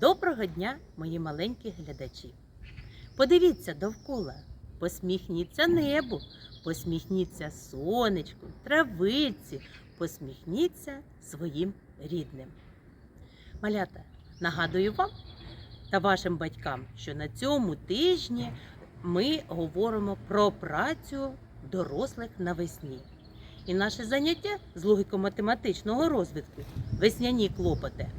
Доброго дня, мої маленькі глядачі. Подивіться довкола, посміхніться небу, посміхніться сонечку, травиці, посміхніться своїм рідним. Малята, нагадую вам та вашим батькам, що на цьому тижні ми говоримо про працю дорослих навесні. І наше заняття з логіко-математичного розвитку весняні клопоти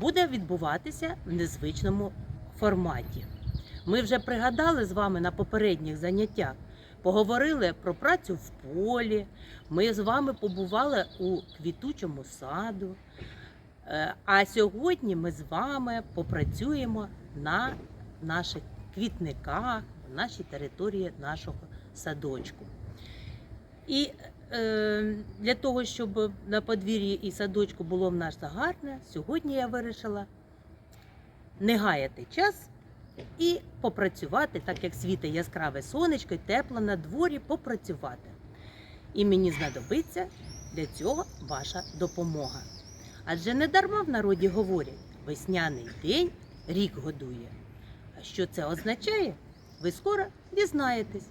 буде відбуватися в незвичному форматі. Ми вже пригадали з вами на попередніх заняттях, поговорили про працю в полі. Ми з вами побували у квітучому саду. Е, А сьогодні ми з вами попрацюємо на наших квітниках, в нашій території нашого садочку. І для того, щоб на подвір'ї і садочку було в нас гарне, сьогодні я вирішила не гаяти час і попрацювати, так як світить яскраве сонечко і тепло на дворі, попрацювати. І мені знадобиться для цього ваша допомога. Адже не дарма в народі говорять, весняний день рік годує. А що це означає? Ви скоро дізнаєтесь.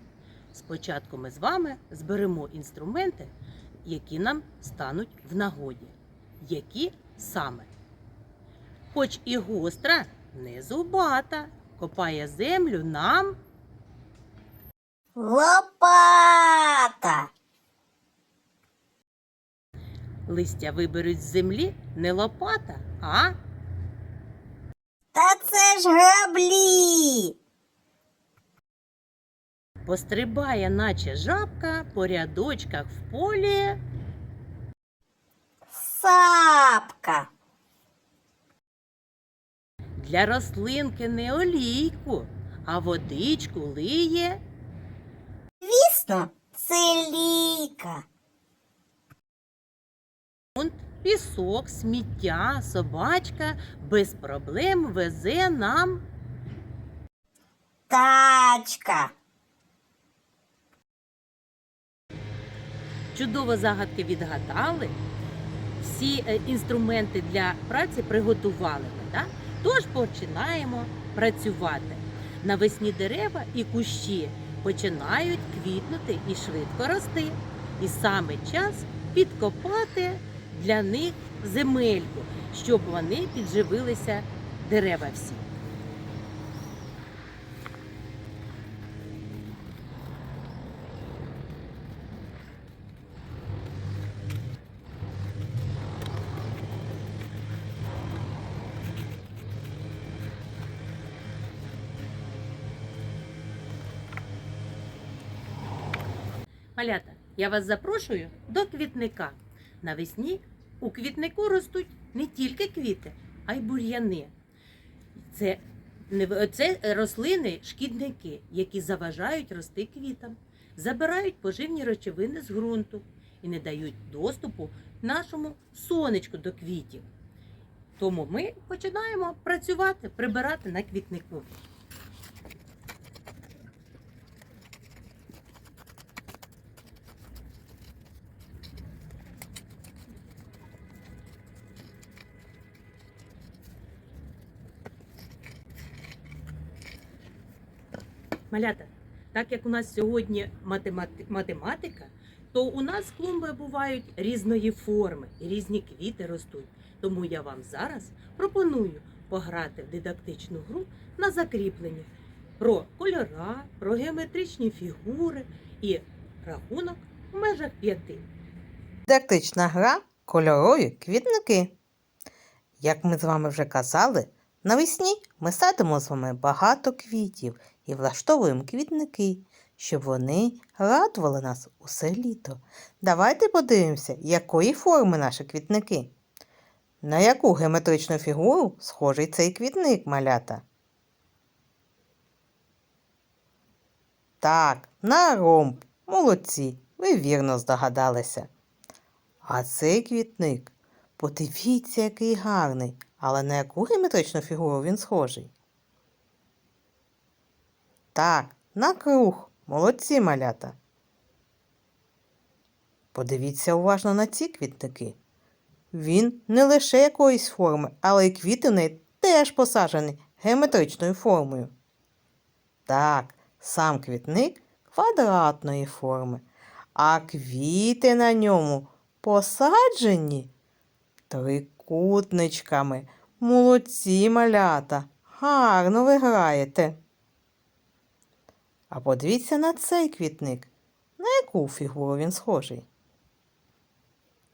Спочатку ми з вами зберемо інструменти, які нам стануть в нагоді. Які саме? Хоч і гостра, не зубата, копає землю нам Лопата. листя виберуть з землі не лопата, а Та це ж граблі. Пострибає, наче жабка по рядочках в полі. Сапка. Для рослинки не олійку, а водичку лиє. Звісно, це ліка. Ґрунт, пісок, сміття, собачка без проблем везе нам. Тачка. Чудово загадки відгадали. Всі е, інструменти для праці приготували. Да? Тож починаємо працювати. Навесні дерева і кущі починають квітнути і швидко рости. І саме час підкопати для них земельку, щоб вони підживилися дерева всі. Малята, я вас запрошую до квітника. Навесні у квітнику ростуть не тільки квіти, а й бур'яни. Це, це рослини, шкідники, які заважають рости квітам, забирають поживні речовини з ґрунту і не дають доступу нашому сонечку до квітів. Тому ми починаємо працювати, прибирати на квітнику. Малята, так як у нас сьогодні математи- математика, то у нас клумби бувають різної форми, і різні квіти ростуть. Тому я вам зараз пропоную пограти в дидактичну гру на закріплення про кольора, про геометричні фігури і рахунок в межах п'яти. Дидактична гра кольорові квітники. Як ми з вами вже казали, навесні ми садимо з вами багато квітів і влаштовуємо квітники, щоб вони радували нас усе літо. Давайте подивимося, якої форми наші квітники. На яку геометричну фігуру схожий цей квітник, малята? Так, на ромб. Молодці, ви вірно здогадалися. А цей квітник, подивіться, який гарний, але на яку геометричну фігуру він схожий? Так, на круг. Молодці малята. Подивіться уважно на ці квітники. Він не лише якоїсь форми, але й квіти в неї теж посаджені геометричною формою. Так, сам квітник квадратної форми, а квіти на ньому посаджені трикутничками. Молодці малята, гарно ви граєте. А подивіться на цей квітник. На яку фігуру він схожий?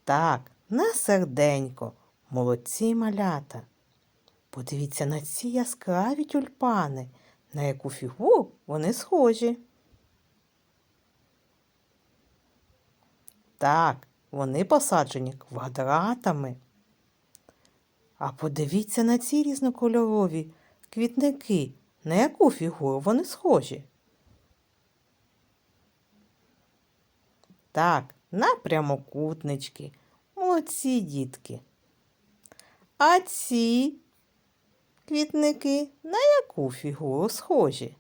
Так, на серденько. Молодці малята. Подивіться на ці яскраві тюльпани, на яку фігуру вони схожі. Так, вони посаджені квадратами. А подивіться на ці різнокольорові квітники, на яку фігуру вони схожі. Так, на прямокутнички. Молодці дітки. А ці квітники на яку фігуру схожі?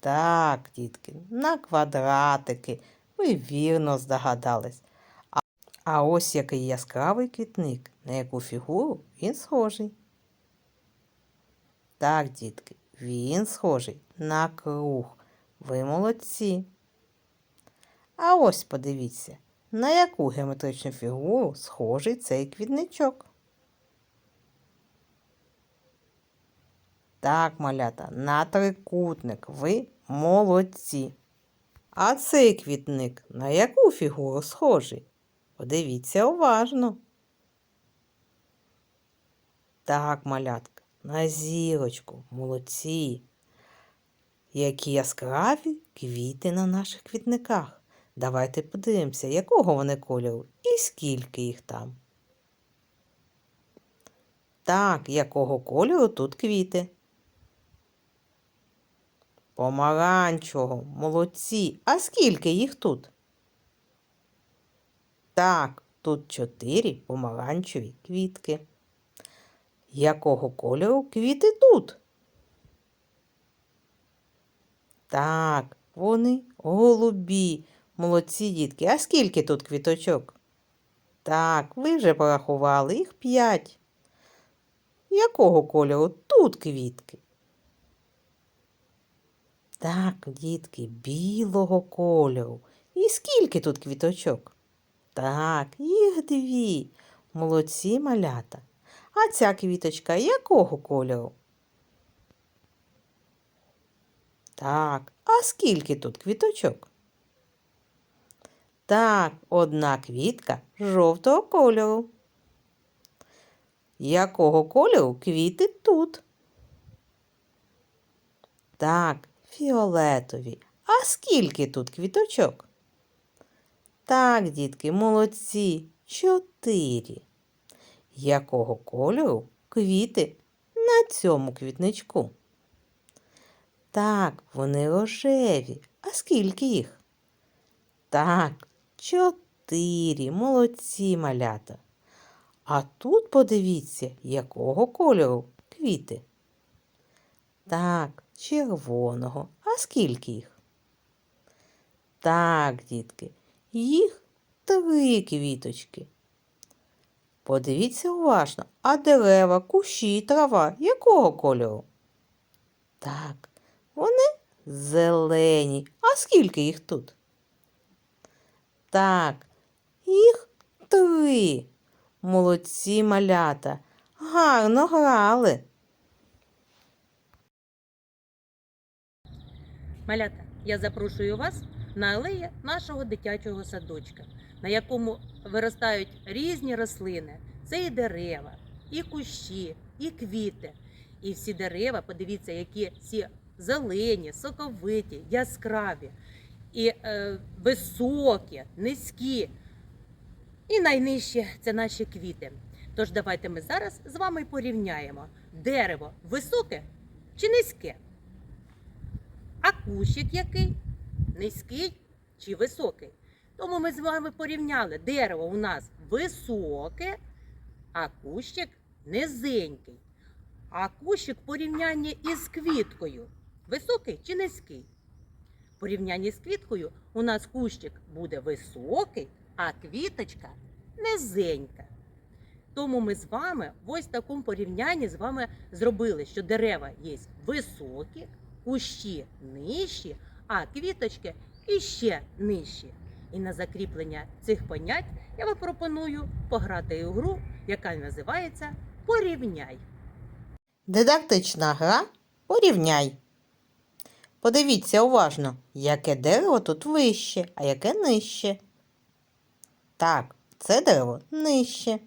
Так, дітки, на квадратики. Ви вірно здогадались. А, а ось який яскравий квітник, на яку фігуру він схожий. Так, дітки, він схожий на круг. Ви молодці. А ось подивіться, на яку геометричну фігуру схожий цей квітничок. Так, малята, на трикутник. Ви молодці. А цей квітник на яку фігуру схожий? Подивіться уважно. Так, малятка, на зірочку. Молодці. Які яскраві квіти на наших квітниках. Давайте подивимося, якого вони кольору і скільки їх там. Так, якого кольору тут квіти? Помаранчевого, молодці. А скільки їх тут? Так, тут чотири помаранчеві квітки. Якого кольору квіти тут? Так, вони голубі. Молодці дітки. А скільки тут квіточок? Так, ви вже порахували їх п'ять. Якого кольору тут квітки? Так, дітки, білого кольору. І скільки тут квіточок? Так, їх дві. Молодці малята. А ця квіточка якого кольору? Так, а скільки тут квіточок? Так, одна квітка жовтого кольору. Якого кольору квіти тут? Так, фіолетові. А скільки тут квіточок? Так, дітки, молодці. Чотири. Якого кольору квіти на цьому квітничку? Так, вони рожеві. А скільки їх? Так, чотири. Молодці малята. А тут подивіться, якого кольору квіти. Так, червоного. А скільки їх? Так, дітки, їх три квіточки. Подивіться уважно, а дерева, кущі, трава якого кольору? Так, вони зелені. А скільки їх тут? Так, їх три. Молодці малята. Гарно грали. Малята, я запрошую вас на алеї нашого дитячого садочка, на якому виростають різні рослини. Це і дерева, і кущі, і квіти. І всі дерева, подивіться, які всі зелені, соковиті, яскраві, і е, високі, низькі. І найнижчі це наші квіти. Тож давайте ми зараз з вами порівняємо дерево високе чи низьке. А кущик який? Низький чи високий? Тому ми з вами порівняли. Дерево у нас високе, а кущик низенький. А кущик в порівнянні із квіткою. Високий чи низький? В порівнянні з квіткою у нас кущик буде високий, а квіточка низенька. Тому ми з вами в ось такому порівнянні з вами зробили, що дерева є високі, кущі нижчі, а квіточки іще нижчі. І на закріплення цих понять я вам пропоную пограти у гру, яка називається Порівняй. Дидактична гра порівняй. Подивіться уважно, яке дерево тут вище, а яке нижче. Так, це дерево нижче.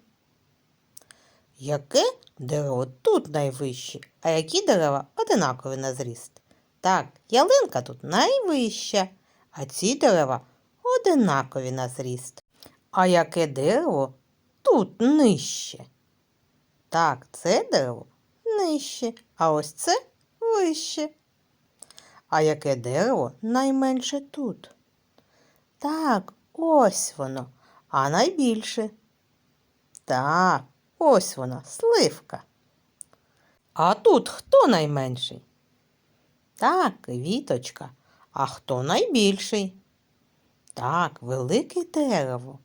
Яке дерево тут найвище, а які дерева одинакові на зріст? Так, ялинка тут найвища, а ці дерева одинакові на зріст. А яке дерево тут нижче? Так, це дерево нижче, а ось це вище. А яке дерево найменше тут? Так, ось воно, а найбільше. Так, ось вона, сливка. А тут хто найменший? Так, віточка. А хто найбільший? Так, велике дерево,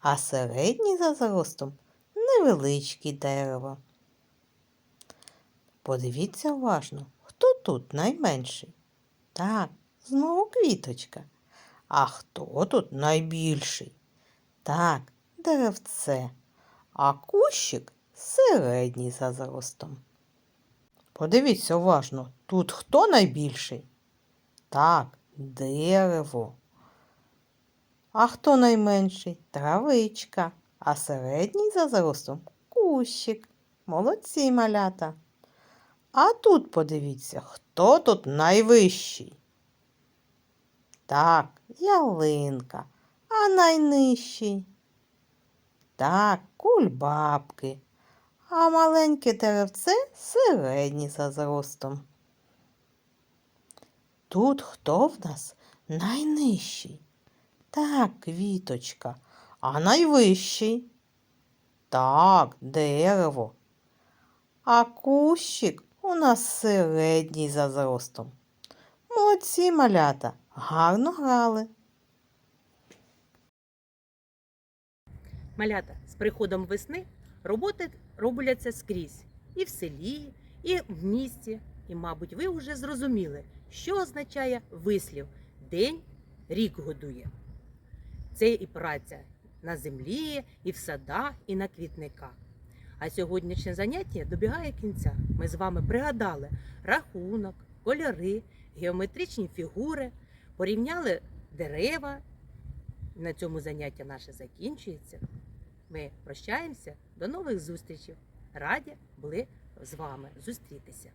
а середній за зростом невеличке дерево. Подивіться уважно, хто тут найменший? Так, знову квіточка. А хто тут найбільший? Так, деревце, а кущик середній за зростом. Подивіться уважно, тут хто найбільший? Так, дерево. А хто найменший? Травичка, а середній за зростом кущик. Молодці малята. А тут подивіться, хто тут найвищий. Так, ялинка, а найнижчий. Так, кульбабки, а маленьке деревце середній за зростом. Тут хто в нас найнижчий? Так, квіточка, а найвищий? Так, дерево. А кущик у нас середній за зростом. Молодці малята, гарно грали. Малята, з приходом весни роботи робляться скрізь і в селі, і в місті. І, мабуть, ви вже зрозуміли, що означає вислів День рік годує. Це і праця на землі, і в садах, і на квітниках. А сьогоднішнє заняття добігає кінця. Ми з вами пригадали рахунок, кольори, геометричні фігури, порівняли дерева. На цьому заняття наше закінчується. Ми прощаємося. До нових зустрічей. Раді були з вами зустрітися.